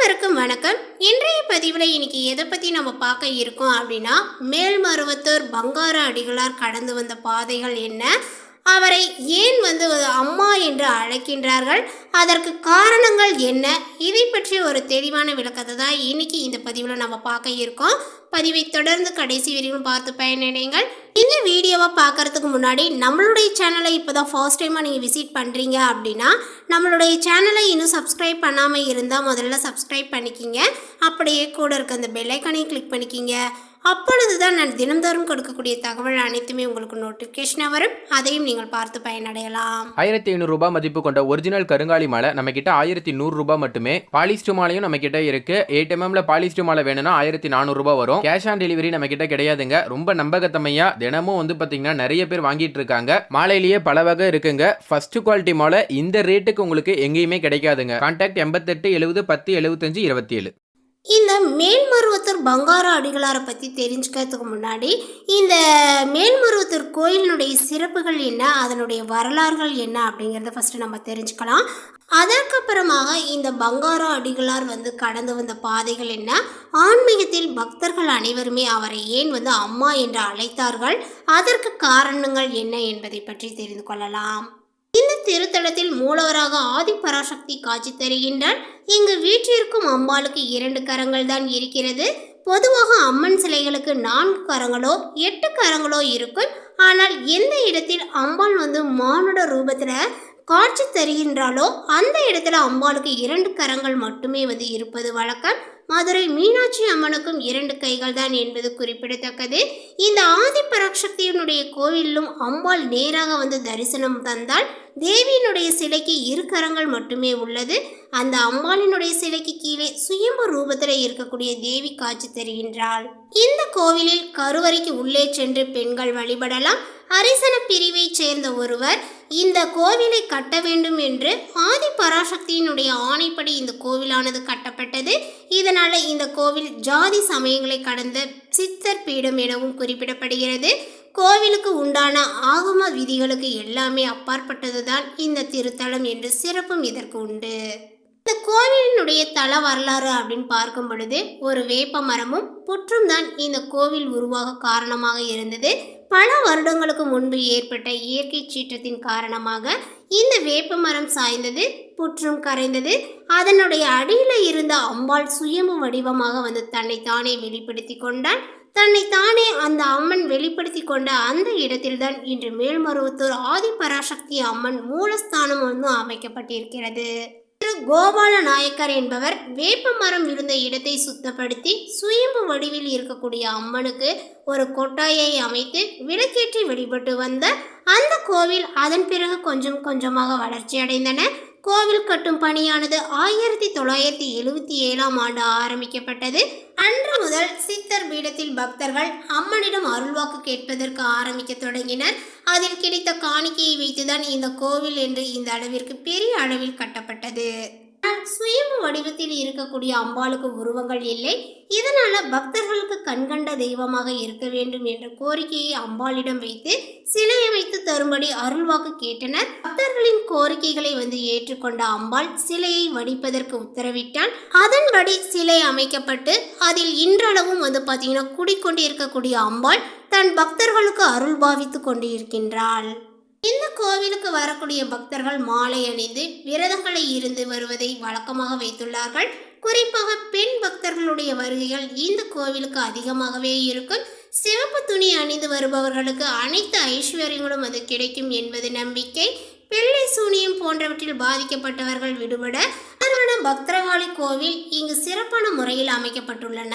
அனைவருக்கும் வணக்கம். இன்றைய பதிவில் இன்னைக்கு எதை பற்றி நம்ம பார்க்க இருக்கோம் அப்படின்னா மேல்மருவத்தூர் பங்கார அடிகளார் கடந்து வந்த பாதைகள் என்ன? அவரை ஏன் வந்து அம்மா என்று அழைக்கின்றார்கள்? அதற்கு காரணங்கள் என்ன? இதை பற்றி ஒரு தெளிவான விளக்கத்தை தான் இன்னைக்கு இந்த பதிவில் நம்ம பார்க்க இருக்கோம். பதிவை தொடர்ந்து கடைசி வரைக்கும் பார்த்து பயனடைங்கள் இந்த வீடியோவை பார்க்கறதுக்கு முன்னாடி நம்மளுடைய சேனலை இப்போ தான் ஃபர்ஸ்ட் டைமாக நீங்கள் விசிட் பண்ணுறீங்க அப்படின்னா நம்மளுடைய சேனலை இன்னும் சப்ஸ்கிரைப் பண்ணாமல் இருந்தால் முதல்ல சப்ஸ்கிரைப் பண்ணிக்கிங்க. அப்படியே கூட இருக்க அந்த பெல்லைக்கனையும் கிளிக் பண்ணிக்கிங்க. அப்பொழுது தான் நான் தினந்தோறும் கொடுக்கக்கூடிய தகவல் அனைத்துமே உங்களுக்கு நோட்டிஃபிகேஷனாக வரும். அதையும் நீங்கள் பார்த்து பயனடையலாம். ஆயிரத்தி ஐநூறு ரூபாய் மதிப்பு கொண்ட ஒரிஜினல் கருங்காலி மாலை நம்ம கிட்ட ஆயிரத்தி நூறு ரூபாய் மட்டுமே. பாலிஸ்டு மாலையும் நம்ம கிட்ட இருக்கு எயிட் எம்எம்ல பாலிஸ்டு மாலை வேணும்னா ஆயிரத்தி நானூறு ரூபாய் வரும். கேஷ் ஆன் டெலிவரி நம்ம கிட்ட கிடையாதுங்க. ரொம்ப நம்பகத்தமையா தினமும் வந்து பாத்தீங்கன்னா நிறைய பேர் வாங்கிட்டு இருக்காங்க. மாலையிலேயே பல வகை இருக்குங்க. ஃபர்ஸ்ட் குவாலிட்டி மாலை இந்த ரேட்டுக்கு உங்களுக்கு எங்கேயுமே கிடைக்காதுங்க. கான்டாக்ட் எண்பத்தெட்டு எழுபது பத்து எழுபத்தஞ்சு இருபத்தி ஏழு இந்த மேல்மருவத்தூர் பங்கார அடிகளாரை பற்றி தெரிஞ்சுக்கிறதுக்கு முன்னாடி இந்த மேல்மருவத்தூர் கோயிலினுடைய சிறப்புகள் என்ன அதனுடைய வரலாறுகள் என்ன அப்படிங்கிறத ஃபஸ்ட்டு நம்ம தெரிஞ்சுக்கலாம். அதற்கப்புறமாக இந்த பங்கார அடிகளார் வந்து கடந்து வந்த பாதைகள் என்ன ஆன்மீகத்தில் பக்தர்கள் அனைவருமே அவரை ஏன் வந்து அம்மா என்று அழைத்தார்கள் அதற்கு காரணங்கள் என்ன என்பதை பற்றி தெரிந்து கொள்ளலாம். திருத்தலத்தில் மூலவராக ஆதிபராசக்தி காட்சி தருகின்றான். இங்கு வீற்றிருக்கும் அம்பாளுக்கு இரண்டு கரங்கள் தான் இருக்கிறது. பொதுவாக அம்மன் சிலைகளுக்கு நான்கு கரங்களோ எட்டு கரங்களோ இருக்கும். ஆனால் எந்த இடத்தில் அம்பாள் வந்து மானுட ரூபத்தில் காட்சி தருகின்றாலோ அந்த இடத்துல அம்பாளுக்கு இரண்டு கரங்கள் மட்டுமே வந்து இருப்பது வழக்கம். மதுரை மீனாட்சி அம்மனுக்கும் இரண்டு கைகள் தான் என்பது குறிப்பிடத்தக்கது. இந்த ஆதிபராசக்தியினுடைய கோவிலிலும் அம்பாள் நேராக வந்து தரிசனம் தந்தால் தேவியினுடைய சிலைக்கு இரு கரங்கள் மட்டுமே உள்ளது. அந்த அம்பாளினுடைய சிலைக்கு கீழே சுயம்பு ரூபத்தில் இருக்கக்கூடிய தேவி காட்சி தருகின்றாள். இந்த கோவிலில் கருவறைக்கு உள்ளே சென்று பெண்கள் வழிபடலாம். அரிசன பிரிவைச் சேர்ந்த ஒருவர் இந்த கோவிலை கட்ட வேண்டும் என்று ஆதி பராசக்தியினுடைய ஆணைப்படி இந்த கோவிலானது கட்டப்பட்டது. இதனால இந்த கோவில் ஜாதி சமயங்களை கடந்த சித்தர் பீடம் எனவும் குறிப்பிடப்படுகிறது. கோவிலுக்கு உண்டான ஆகம விதிகளுக்கு எல்லாமே அப்பாற்பட்டதுதான் இந்த திருத்தலம் என்று சிறப்பும் இதற்கு உண்டு. இந்த கோவிலினுடைய தல வரலாறு அப்படின்னு பார்க்கும் பொழுது ஒரு வேப்ப மரமும் புற்றும் தான் இந்த கோவில் உருவாக காரணமாக இருந்தது. பல வருடங்களுக்கு முன்பு ஏற்பட்ட இயற்கை சீற்றத்தின் காரணமாக இந்த வேப்ப மரம் சாய்ந்தது. புற்றும் கரைந்தது. அதனுடைய அடியில் இருந்த அம்பாள் சுயம்பு வடிவமாக வந்து தன்னை தானே வெளிப்படுத்தி கொண்டாள். தன்னைத்தானே அந்த அம்மன் வெளிப்படுத்தி கொண்ட அந்த இடத்தில்தான் இன்று மேல்மருவத்தூர் ஆதிபராசக்தி அம்மன் மூலஸ்தானம் வந்து அமைக்கப்பட்டிருக்கிறது. திரு கோபால நாயக்கர் என்பவர் வேப்ப மரம் இருந்த இடத்தை சுத்தப்படுத்தி சுயம்பு வடிவில் இருக்கக்கூடிய அம்மனுக்கு ஒரு கொட்டாயை அமைத்து விளக்கேற்றி வழிபட்டு வந்த அந்த கோவில் அதன் பிறகு கொஞ்சம் கொஞ்சமாக வளர்ச்சி அடைந்தன கோவில் கட்டும் பணியானது ஆயிரத்தி தொள்ளாயிரத்தி எழுவத்தி ஏழாம் ஆண்டு ஆரம்பிக்கப்பட்டது. அன்று முதல் சித்தர் பீடத்தில் பக்தர்கள் அம்மனிடம் அருள்வாக்கு கேட்பதற்கு ஆரம்பிக்க தொடங்கினர். அதில் கிடைத்த காணிக்கையை வைத்துதான் இந்த கோவில் என்று இந்த அளவிற்கு பெரிய அளவில் கட்டப்பட்டது. சுயம்பு வடிவத்தில் இருக்கக்கூடிய அம்பாளுக்கு உருவங்கள் இல்லை. இதனால பக்தர்களுக்கு கண்கண்ட தெய்வமாக இருக்க வேண்டும் என்ற கோரிக்கையை அம்பாளிடம் வைத்து சிலை அமைத்து தரும்படி அருள்வாக்கு கேட்டனர். பக்தர்களின் கோரிக்கைகளை வந்து ஏற்றுக்கொண்ட அம்பாள் சிலையை வடிப்பதற்கு உத்தரவிட்டான். அதன்படி சிலை அமைக்கப்பட்டு அதில் இன்றளவும் வந்து பார்த்தீங்கன்னா குடிக்கொண்டு இருக்கக்கூடிய அம்பாள் தன் பக்தர்களுக்கு அருள் பாவித்து கொண்டு இருக்கின்றாள் இந்த கோவிலுக்கு வரக்கூடிய பக்தர்கள் மாலை அணிந்து விரதங்களை இருந்து வருவதை வழக்கமாக வைத்துள்ளார்கள். குறிப்பாக பெண் பக்தர்களுடைய வருகைகள் இந்த கோவிலுக்கு அதிகமாகவே இருக்கும். சிவப்பு துணி அணிந்து வருபவர்களுக்கு அனைத்து ஐஸ்வர்யங்களும் அது கிடைக்கும் என்பது நம்பிக்கை. பிள்ளை சூனியம் போன்றவற்றில் பாதிக்கப்பட்டவர்கள் விடுபட அதனால பக்தரகாளி கோவில் இங்கு சிறப்பான முறையில் அமைக்கப்பட்டுள்ளன.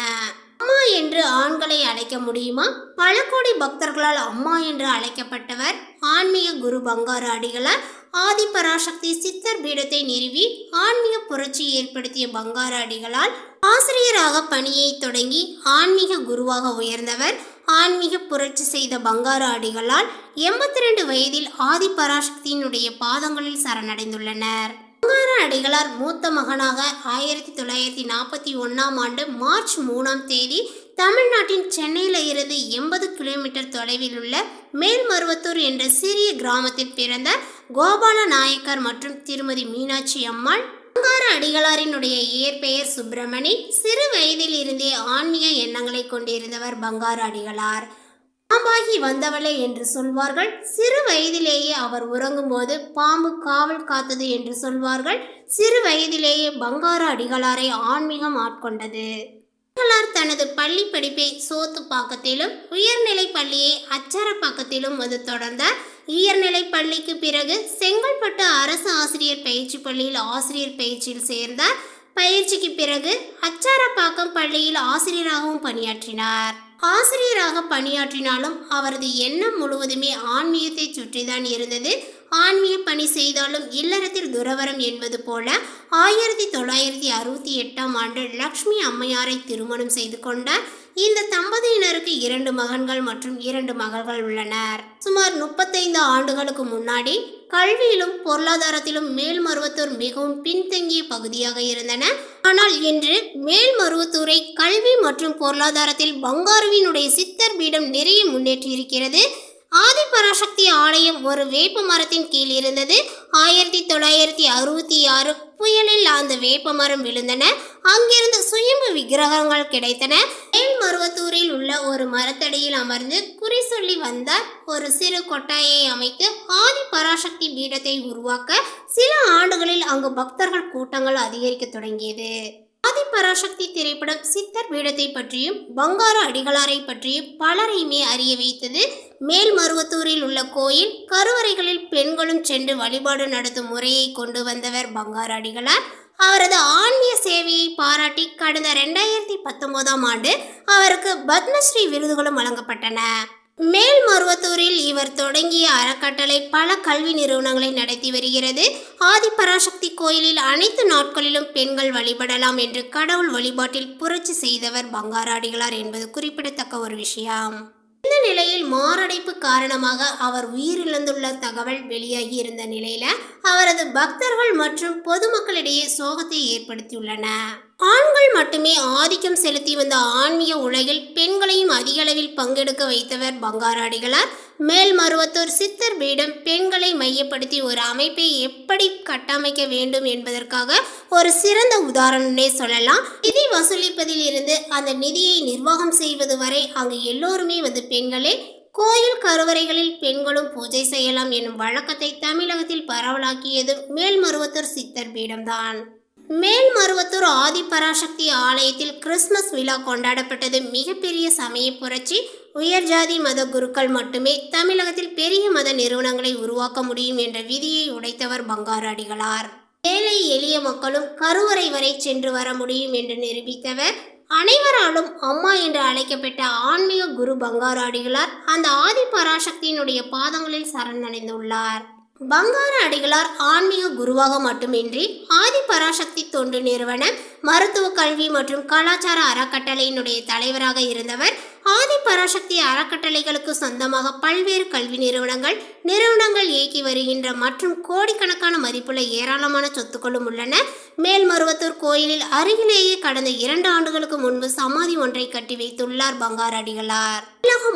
அம்மா என்று ஆண்களை அழைக்க முடியுமா? பல கோடி பக்தர்களால் அம்மா என்று அழைக்கப்பட்டவர் ஆன்மீக குரு பங்காரு அடிகளார் ஆதிபராசக்தி சித்தர் பீடத்தை நிறுவி ஆன்மீக புரட்சி ஏற்படுத்திய பங்காரு அடிகளால் ஆசிரியராக பணியை தொடங்கி ஆன்மீக குருவாக உயர்ந்தவர் ஆன்மீக புரட்சி செய்த பங்காரு அடிகளால் எண்பத்தி ரெண்டு வயதில் ஆதிபராசக்தியினுடைய பாதங்களில் சரணடைந்துள்ளனர். பங்கார அடிகளார் மூத்த மகனாக ஆயிரத்தி தொள்ளாயிரத்தி நாற்பத்தி ஒன்றாம் ஆண்டு மார்ச் மூணாம் தேதி தமிழ்நாட்டின் சென்னையில் இருந்து எண்பது கிலோமீட்டர் தொலைவில் உள்ள மேல்மருவத்தூர் என்ற சிறிய கிராமத்தில் பிறந்த கோபால நாயக்கர் மற்றும் திருமதி மீனாட்சி அம்மாள் பங்கார அடிகளாரினுடைய இயற்பெயர் சுப்பிரமணி சிறு வயதில் இருந்தே ஆன்மீக எண்ணங்களை கொண்டிருந்தவர் பங்கார அடிகளார். பாம்பாகி வந்தவளே என்று சொல்வார்கள். சிறு வயதிலேயே அவர் உறங்கும்போது பாம்பு காவல் காத்தது என்று சொல்வார்கள். சிறு வயதிலேயே பங்கார அடிகளாரை ஆன்மீகம் ஆட்கொண்டது. அடிகளார் தனது பள்ளி படிப்பை சோத்துப்பாக்கத்திலும் உயர்நிலை பள்ளியை அச்சாரப்பாக்கத்திலும் வந்து தொடர்ந்தார். உயர்நிலை பள்ளிக்கு பிறகு செங்கல்பட்டு அரசு ஆசிரியர் பயிற்சி பள்ளியில் ஆசிரியர் பயிற்சியில் சேர்ந்தார். பயிற்சிக்கு பிறகு அச்சாரப்பாக்கம் பள்ளியில் ஆசிரியராகவும் பணியாற்றினார். ஆசிரியராக பணியாற்றினாலும் அவரது எண்ணம் முழுவதுமே ஆன்மீகத்தை சுற்றிதான் இருந்தது. ஆன்மீக பணி செய்தாலும் இல்லறத்தில் துறவரம் என்பது போல ஆயிரத்தி தொள்ளாயிரத்தி அறுபத்தி எட்டாம் ஆண்டு லக்ஷ்மி அம்மையாரை திருமணம் செய்து கொண்டார். இந்த தம்பதியினருக்கு இரண்டு மகன்கள் மற்றும் இரண்டு மகள்கள் உள்ளனர். சுமார் முப்பத்தைந்து ஆண்டுகளுக்கு முன்னாடி கல்வியிலும் பொருளாதாரத்திலும் மேல்மருவத்தூர் மிகவும் பின்தங்கிய பகுதியாக இருந்தன. ஆனால் இன்று மேல்மருவத்தூரை கல்வி மற்றும் பொருளாதாரத்தில் பங்காருவினுடைய சித்தர் பீடம் நிறைய முன்னேற்றியிருக்கிறது. ஆதிபராசக்தி ஆலயம் ஒரு வேப்ப மரத்தின் கீழ் இருந்தது. ஆயிரத்தி தொள்ளாயிரத்தி அறுபத்தி ஆறு புயலில் அந்த வேப்ப மரம் விழுந்தன. அங்கிருந்து சுயம்பு விக்கிரகங்கள் கிடைத்தன. மேல்மருவத்தூரில் உள்ள ஒரு மரத்தடியில் அமர்ந்து குறி சொல்லி வந்தார் ஒரு சிறு கொட்டாயை அமைத்து ஆதி பராசக்தி பீடத்தை உருவாக்க சில ஆண்டுகளில் அங்கு பக்தர்கள் கூட்டங்கள் அதிகரிக்க தொடங்கியது. ஆதி பராசக்தி திரைப்படம் சித்தர் பீடத்தை பற்றியும் பங்கார அடிகளாரை பற்றியும் பலரையுமே அறிய வைத்தது. மேல்மருவத்தூரில் உள்ள கோயில் கருவறைகளில் பெண்களும் சென்று வழிபாடு நடத்தும் முறையை கொண்டு வந்தவர் பங்கார அடிகளார். அவரது ஆன்மீக சேவையை பாராட்டி கடந்த ரெண்டாயிரத்தி பத்தொன்பதாம் ஆண்டு அவருக்கு பத்மஸ்ரீ விருதுகளும் வழங்கப்பட்டன. மேல்மருவத்தூரில் இவர் தொடங்கிய அறக்கட்டளை பல கல்வி நிறுவனங்களை நடத்தி வருகிறது. ஆதிபராசக்தி கோயிலில் அனைத்து நாட்களிலும் பெண்கள் வழிபடலாம் என்று கடவுள் வழிபாட்டில் புரட்சி செய்தவர் பங்காராடிகளார் என்பது குறிப்பிடத்தக்க ஒரு விஷயம். இந்த நிலையில் மாரடைப்பு காரணமாக அவர் உயிரிழந்துள்ள தகவல் வெளியாகி இருந்த நிலையில அவரது பக்தர்கள் மற்றும் பொதுமக்களிடையே சோகத்தை ஏற்படுத்தியுள்ளன ஆண்கள் மட்டுமே ஆதிக்கம் செலுத்தி வந்த ஆன்மீக உலகில் பெண்களையும் அதிக அளவில் பங்கெடுக்க வைத்தவர் பங்காராடிகளார். மேல்மருவத்தூர் சித்தர் பீடம் பெண்களை மையப்படுத்தி ஒரு அமைப்பை எப்படி கட்டமைக்க வேண்டும் என்பதற்காக ஒரு சிறந்த உதாரணம்னே சொல்லலாம். நிதி வசூலிப்பதில் இருந்து அந்த நிதியை நிர்வாகம் செய்வது வரை அங்கு எல்லோருமே வந்து பெண்களே. கோயில் கருவறைகளில் பெண்களும் பூஜை செய்யலாம் எனும் வழக்கத்தை தமிழகத்தில் பரவலாக்கியது மேல்மருவத்தூர் சித்தர் பீடம்தான். மேல்மருவத்தூர் ஆதிபராசக்தி ஆலயத்தில் கிறிஸ்மஸ் விழா கொண்டாடப்பட்டது. மிகப்பெரிய சமய புரட்சி. உயர் ஜாதி மத குருக்கள் மட்டுமே தமிழகத்தில் பெரிய மத நிறுவனங்களை உருவாக்க முடியும் என்ற விதியை உடைத்தவர் பங்காராடிகளார். ஏழை எளிய மக்களும் கருவறை வரை சென்று வர முடியும் என்று நிரூபித்தவர். அனைவராலும் அம்மா என்று அழைக்கப்பட்ட ஆன்மீக குரு பங்காரடிகளார் அந்த ஆதி பராசக்தியினுடைய பாதங்களில் சரணடைந்துள்ளார். பங்கார அடிகளார் ஆன்மீக குருவாக மட்டுமின்றி ஆதி பராசக்தி தொண்டு நிறுவன மருத்துவ கல்வி மற்றும் கலாச்சார அறக்கட்டளையினுடைய தலைவராக இருந்தவர் ஆதி பராசக்தி அறக்கட்டளைகளுக்கு சொந்தமாக பல்வேறு கல்வி நிறுவனங்கள் நிறுவனங்கள் இயக்கி வருகின்ற மற்றும் கோடிக்கணக்கான மதிப்புள்ள ஏராளமான சொத்துக்களும் உள்ளன. மேல்மருவத்தூர் கோயிலில் அருகிலேயே கடந்த இரண்டு ஆண்டுகளுக்கு முன்பு சமாதி ஒன்றை கட்டி வைத்துள்ளார் பங்காரடிகளார் அடிகளார்.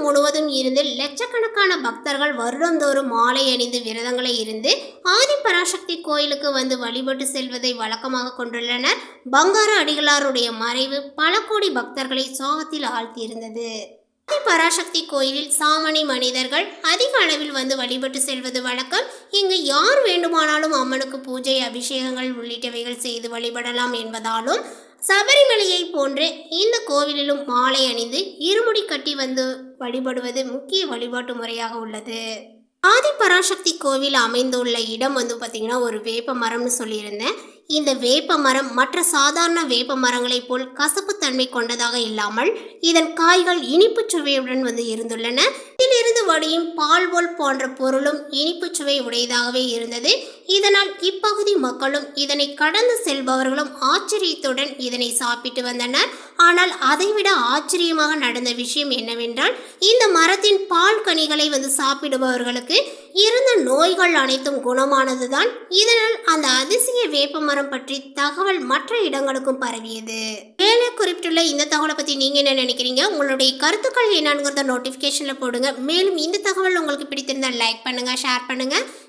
முழுவதும் இருந்து லட்சக்கணக்கான பக்தர்கள் வருடந்தோறும் மாலை அணிந்து விரதங்களை இருந்து ஆதி பராசக்தி கோயிலுக்கு வந்து வழிபட்டு செல்வதை வழக்கமாக கொண்டுள்ளனர். பங்கார அடிகளாருடைய மறைவு பல கோடி பக்தர்களை சோகத்தில் ஆழ்த்தியிருந்தது. பராசக்தி கோயிலில் சாமணி மனிதர்கள் அதிக அளவில் வந்து வழிபட்டு செல்வது வழக்கம். இங்கு யார் வேண்டுமானாலும் அம்மனுக்கு பூஜை அபிஷேகங்கள் உள்ளிட்டவைகள் செய்து வழிபடலாம் என்பதாலும் சபரிமலையை போன்று இந்த கோவிலிலும் மாலை அணிந்து இருமுடி கட்டி வந்து வழிபடுவது முக்கிய வழிபாட்டு முறையாக உள்ளது. ஆதிபராசக்தி கோவில் அமைந்துள்ள இடம் வந்து பார்த்திங்கன்னா ஒரு வேப்ப மரம்னு சொல்லியிருந்தேன். இந்த வேப்ப மரம் மற்ற சாதாரண வேப்ப மரங்களைப் போல் கசப்புத்தன்மை கொண்டதாக இல்லாமல் இதன் காய்கள் இனிப்புச் சுவையுடன் வந்து இருந்துள்ளன. இதிலிருந்து வடியும் பால் போல் போன்ற பொருளும் இனிப்புச் சுவை உடையதாகவே இருந்தது. இதனால் இப்பகுதி மக்களும் இதனை கடந்து செல்பவர்களும் ஆச்சரியத்துடன் இதனை சாப்பிட்டு வந்தனர். ஆனால் அதைவிட ஆச்சரியமாக நடந்த விஷயம் என்னவென்றால் இந்த மரத்தின் பால் கனிகளை வந்து சாப்பிடுபவர்களுக்கு இருந்த நோய்கள் அனைத்தும் குணமானதுதான். இதனால் அந்த அதிசய வேப்ப மரம் பற்றி தகவல் மற்ற இடங்களுக்கும் பரவியது. மேலே குறிப்பிட்டுள்ள இந்த தகவலை பற்றி நீங்கள் என்ன நினைக்கிறீங்க? உங்களுடைய கருத்துக்கள் என்னங்கிறத நோட்டிஃபிகேஷனில் போடுங்க. மேலும் இந்த தகவல் உங்களுக்கு பிடித்திருந்தால் லைக் பண்ணுங்கள் ஷேர் பண்ணுங்கள்